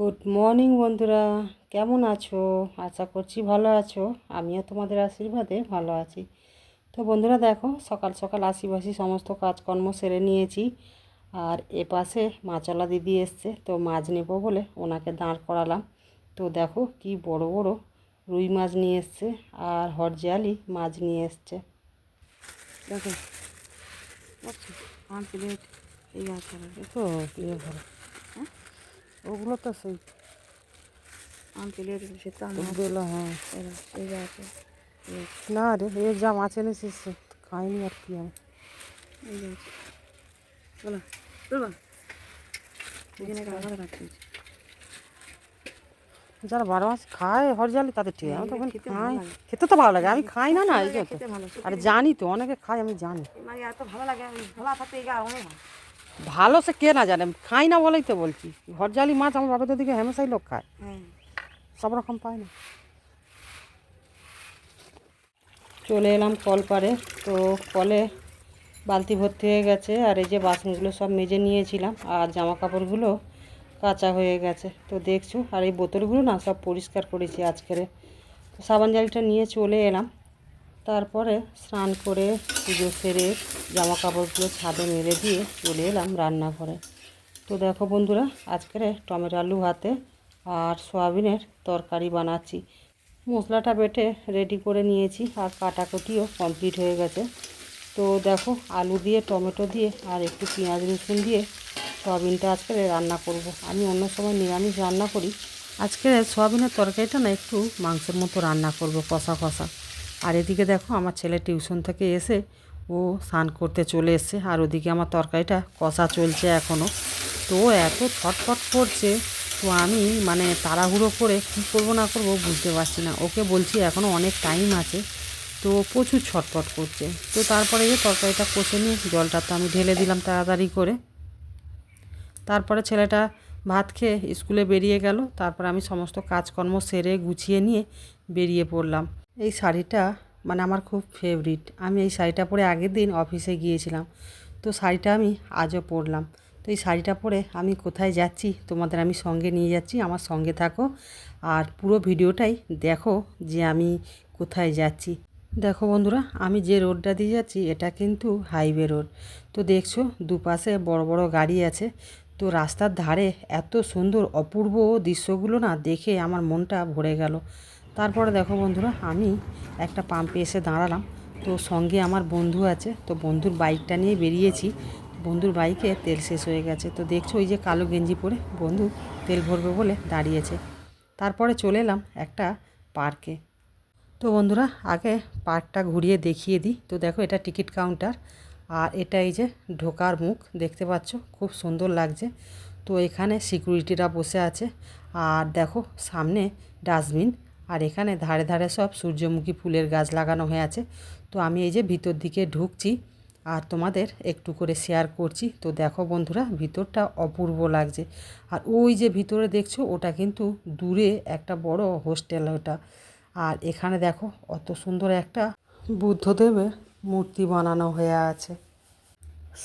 Good morning বন্ধুরা। কেমন আছো? আশা করছি ভালো আছো। আমিও তোমাদের আশীর্বাদে ভালো আছি। তো বন্ধুরা, দেখো, সকাল সকাল আশিবাসি সমস্ত কাজকর্ম সেরে নিয়েছি। আর এ পাশে মাছলা দিদি এসছে, তো মাছ নেব বলে ওনাকে দাঁড় করালাম। তো দেখো, কি বড় বড় রুই মাছ নিয়ে এসছে আর হরজিয়ালি মাছ নিয়ে এসছে। দেখো এই ইয়ে ভরা হ্যাঁ ওগুলো তো সেই আঙ্কেলের হ্যাঁ। আছে। না রে এ যা মাছ এনেছিস খাইনি আর কি আমি। বলো বলবা যারা বারো মাছ খায় হরজালি তাদের ঠিক আমি তখন খাই। খেতে তো ভালো লাগে আমি খাই না না এই আর জানি তো অনেকে খায় আমি জানি। মানে এত ভালো লাগে ভালো থাকতে অনেক ভালো সে কে না জানে খাই না বলেই তো বলছি। হরজালি মাছ আমার বাপের দিকে হেমেশাই লোক খায়। সব রকম পায় না। চলে এলাম কল পারে তো কলে বালতি ভর্তি হয়ে গেছে আর এই যে বাসনগুলো সব মেজে নিয়েছিলাম আর জামা কাপড়গুলো কাঁচা হয়ে গেছে। তো দেখছ আর এই বোতলগুলো না সব পরিষ্কার করেছি আজকেরে। তো সাবান জালিটা নিয়ে চলে এলাম। তারপরে স্নান করে পুজো সেরে জামা কাপড়গুলো ছাদে মেরে দিয়ে চলে এলাম রান্নাঘরে। তো দেখো বন্ধুরা, আজকের টমেটো আলু হাতে আর সয়াবিনের তরকারি বানাচ্ছি। মশলাটা বেটে রেডি করে নিয়েছি আর কাটাকুটিও কমপ্লিট হয়ে গেছে। তো দেখো, আলু দিয়ে, টমেটো দিয়ে আর একটু পেঁয়াজ রসুন দিয়ে সয়াবিনটা আজকে রান্না করব। আমি অন্য সময় নিরামিষ রান্না করি। আজকে সয়াবিনের তরকারিটা না একটু মাংসের মতো রান্না করব, কষা কষা। আর এদিকে দেখো আমার ছেলে টিউশন থেকে এসে ও স্নান করতে চলে এসছে। আর ওদিকে আমার তরকারিটা কষা চলছে এখনও তো এত ছটফট করছে, তো আমি মানে তাড়াহুড়ো করে কী করব না করব বুঝতে পারছি না। ওকে বলছি এখনও অনেক টাইম আছে, তো প্রচুর ছটফট করছে। তো তারপরে যে তরকারিটা কষে নিয়ে জলটা তো আমি ঢেলে দিলাম তাড়াতাড়ি করে। তারপরে ছেলেটা ভাত খেয়ে স্কুলে বেরিয়ে গেল। তারপর আমি সমস্ত কাজকর্ম সেরে গুছিয়ে নিয়ে বেরিয়ে পড়লাম। এই শাড়িটা মানে আমার খুব ফেভারিট আমি এই শাড়িটা পরে আগের দিন অফিসে গিয়েছিলাম। তো শাড়িটা আমি আজও পরলাম। তো এই শাড়িটা পরে আমি কোথায় যাচ্ছি, তোমাদের আমি সঙ্গে নিয়ে যাচ্ছি, আমার সঙ্গে থাকো। আর পুরো ভিডিওটাই দেখো যে আমি কোথায় যাচ্ছি। দেখো বন্ধুরা, আমি যে রোডটা দিয়ে যাচ্ছি, এটা কিন্তু হাইওয়ে রোড তো দেখছ, দুপাশে বড় বড় গাড়ি আছে। তো রাস্তার ধারে এত সুন্দর অপূর্ব দৃশ্যগুলো না দেখে আমার মনটা ভরে গেল। তারপরে দেখো বন্ধুরা, আমি একটা পাম্পে এসে দাঁড়ালাম। তো সঙ্গে আমার বন্ধু আছে, তো বন্ধুর বাইকটা নিয়ে বেরিয়েছি। বন্ধুর বাইকে তেল শেষ হয়ে গেছে। তো দেখছ ওই যে কালো গেঞ্জি পরে বন্ধু তেল ভরবে বলে দাঁড়িয়েছে। তারপরে চলে এলাম একটা পার্কে তো বন্ধুরা, আগে পার্কটা ঘুরিয়ে দেখিয়ে দিই। তো দেখো এটা টিকিট কাউন্টার আর এটা এই যে ঢোকার মুখ, দেখতে পাচ্ছ? খুব সুন্দর লাগছে। তো এখানে সিকিউরিটিরা বসে আছে। আর দেখো সামনে ডাস্টবিন আর এখানে ধারে ধারে সব সূর্যমুখী ফুলের গাছ লাগানো হয়ে আছে। তো আমি এই যে ভিতর দিকে ঢুকছি আর তোমাদের একটু করে শেয়ার করছি। তো দেখো বন্ধুরা, ভিতরটা অপূর্ব লাগছে। আর ওই যে ভিতরে দেখছ, ওটা কিন্তু দূরে একটা বড় হোস্টেল ওটা। আর এখানে দেখো, অত সুন্দর একটা বুদ্ধদেবের মূর্তি বানানো হয়ে আছে।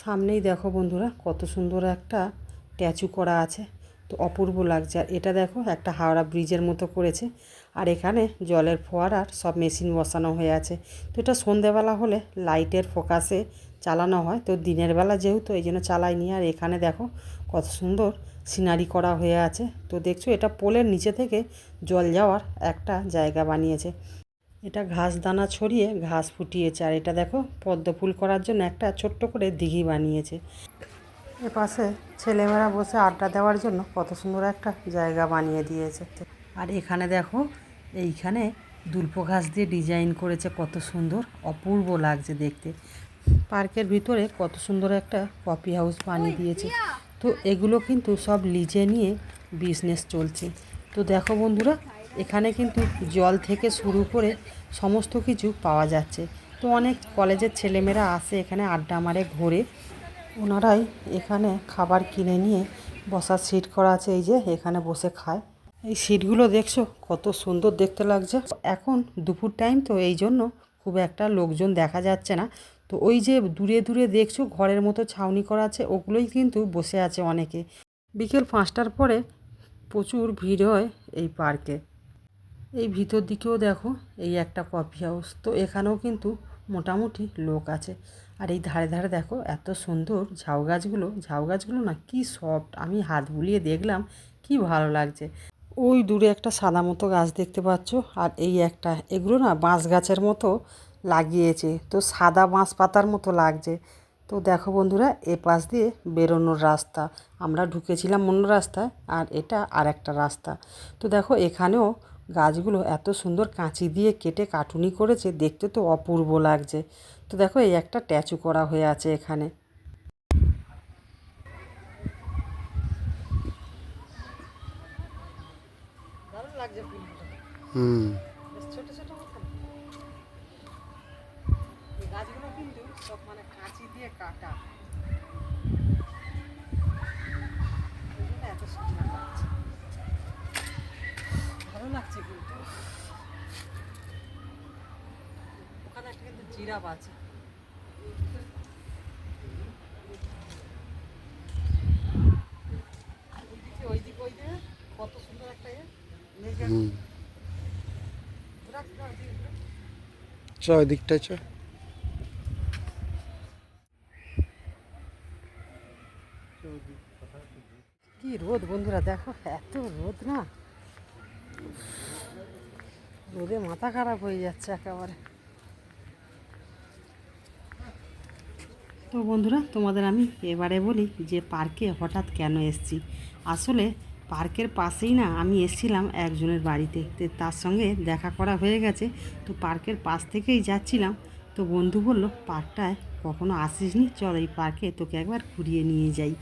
সামনেই দেখো বন্ধুরা, কত সুন্দর একটা স্ট্যাচু করা আছে। তো অপূর্ব লাগছে। আর এটা দেখো, একটা হাওড়া ব্রিজের মতো করেছে। আর এখানে জলের ফোয়ারার সব মেশিন বসানো হয়ে আছে। তো এটা সন্ধেবেলা হলে লাইটের ফোকাসে চালানো হয়। তো দিনের বেলা যেহেতু এই জন্য চালাইনি। আর এখানে দেখো কত সুন্দর সিনারি করা হয়ে আছে। তো দেখছ এটা পোলের নিচে থেকে জল যাওয়ার একটা জায়গা বানিয়েছে। এটা ঘাস দানা ছড়িয়ে ঘাস ফুটিয়েছে। আর এটা দেখো পদ্ম ফুল করার জন্য একটা ছোট্ট করে দিঘি বানিয়েছে। এ পাশে ছেলেমেয়েরা বসে আড্ডা দেওয়ার জন্য কত সুন্দর একটা জায়গা বানিয়ে দিয়েছে। আর এখানে দেখো এইখানে দুল্প ঘাস দিয়ে ডিজাইন করেছে কত সুন্দর অপূর্ব লাগছে দেখতে। পার্কের ভিতরে কত সুন্দর একটা কফি হাউস বানিয়ে দিয়েছে। তো এগুলো কিন্তু সব লিজে নিয়ে বিজনেস চলছে। তো দেখো বন্ধুরা এখানে কিন্তু জল থেকে শুরু করে সমস্ত কিছু পাওয়া যাচ্ছে। তো অনেক কলেজের ছেলেমেয়েরা আসে এখানে আড্ডা মারে ঘোরে। ওনারাই এখানে খাবার কিনে নিয়ে বসার সিট করা আছে এই যে এখানে বসে খায়। এই সিটগুলো দেখছ, কত সুন্দর দেখতে লাগছে। এখন দুপুর টাইম তো, এই জন্য খুব একটা লোকজন দেখা যাচ্ছে না। তো ওই যে দূরে দূরে দেখছ, ঘরের মতো ছাউনি করা আছে, ওগুলোই কিন্তু বসে আছে অনেকে। বিকেল পাঁচটার পরে প্রচুর ভিড় হয় এই পার্কে। এই ভিতর দিকেও দেখো, এই একটা কফি হাউস। তো এখানেও কিন্তু মোটামুটি লোক আছে। আর এই ধারে ধারে দেখো, এত সুন্দর ঝাউ গাছগুলো। ঝাউ গাছগুলো না কি সফট আমি হাত বুলিয়ে দেখলাম, কি ভালো লাগছে। ওই দূরে একটা সাদা মতো গাছ দেখতে পাচ্ছ, আর এই একটা। এগুলো না বাঁশ গাছের মতো লাগিয়েছে, তো সাদা বাঁশ পাতার মতো লাগছে। তো দেখো বন্ধুরা এ পাশ দিয়ে বেরোনোর রাস্তা। আমরা ঢুকেছিলাম অন্য রাস্তায়, আর এটা আর একটা রাস্তা। তো দেখো, এখানেও গাছগুলো এত সুন্দর কাঁচি দিয়ে কেটে কাটুনি করেছে, দেখতে তো অপূর্ব লাগছে। তো দেখো, এই একটা ট্যাচু করা হয়ে আছে এখানে। লাগছে গাছগুলো কিন্তু সব মানে কাঁচি দিয়ে কাটা। সুন্দর ভালো লাগছে কিন্তু। ওখানে একটা কিন্তু জিরাফ আছে। ওইদিকে ওইদিকে কত সুন্দর একটা ওই চ কি রোদ বন্ধুরা, দেখো এত রোদ না? রোদে মাথা খারাপ হয়ে যাচ্ছে একেবারে। তো বন্ধুরা, তোমাদের আমি এবারে বলি যে পার্কে হঠাৎ কেন এসেছি। আসলে পার্কের পাশেই না আমি এসেছিলাম একজনের বাড়িতে। তো তার সঙ্গে দেখা করা হয়ে গেছে। তো পার্কের পাশ থেকেই যাচ্ছিলাম। তো বন্ধু বলল পার্কটায় কখনো আসিসনি? চল এই পার্কে তোকে একবার ঘুরিয়ে নিয়ে যাই।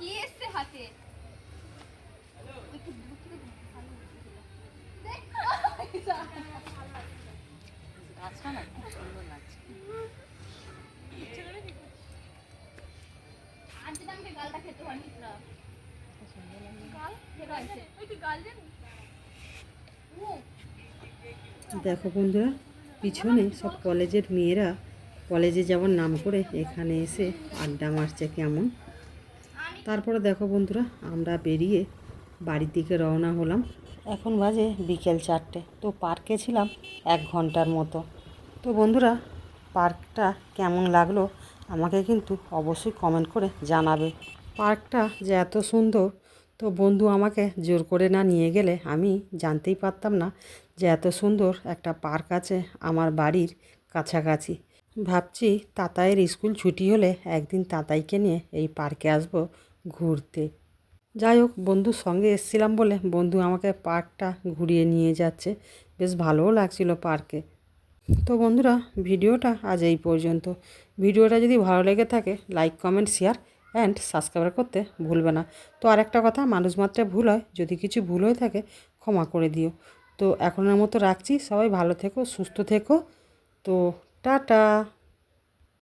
কি এসছে হাতে আচ্ছা না খুব সুন্দর লাগছে। গালটা খেতে পারি। না দেখো বন্ধুরা পিছনে সব কলেজের মেয়েরা কলেজে যাওয়ার নাম করে এখানে এসে আড্ডা মারছে কেমন। তারপরে দেখো বন্ধুরা আমরা বেরিয়ে বাড়ির দিকে রওনা হলাম। এখন বাজে বিকেল চারটে। তো পার্কে ছিলাম এক ঘণ্টার মতো। তো বন্ধুরা, পার্কটা কেমন লাগল আমাকে কিন্তু অবশ্যই কমেন্ট করে জানাবে। পার্কটা যে এত সুন্দর, তো বন্ধু আমাকে জোর করে না নিয়ে গেলে আমি জানতেই পারতাম না যে এত সুন্দর একটা পার্ক আছে আমার বাড়ির কাছাকাছি। ভাবছি তাতাইয়ের স্কুল ছুটি হলে একদিন তাতাইকে নিয়ে এই পার্কে আসব ঘুরতে। যাই হোক, বন্ধুর সঙ্গে এসেছিলাম বলে বন্ধু আমাকে পার্কটা ঘুরিয়ে নিয়ে যাচ্ছে। বেশ ভালোও লাগছিল পার্কে। তো বন্ধুরা, ভিডিওটা আজ এই পর্যন্ত। ভিডিওটা যদি ভালো লেগে থাকে, like, comment, share and subscribe করতে ভুলবে না। তো আরেকটা কথা, মানুষ মাত্রে ভুল হয়, যদি কিছু ভুল হয়ে থাকে, ক্ষমা করে দিও। তো এখনের মতো রাখছি, সবাই ভালো থেকো, সুস্থ থেকো। তো টাটা!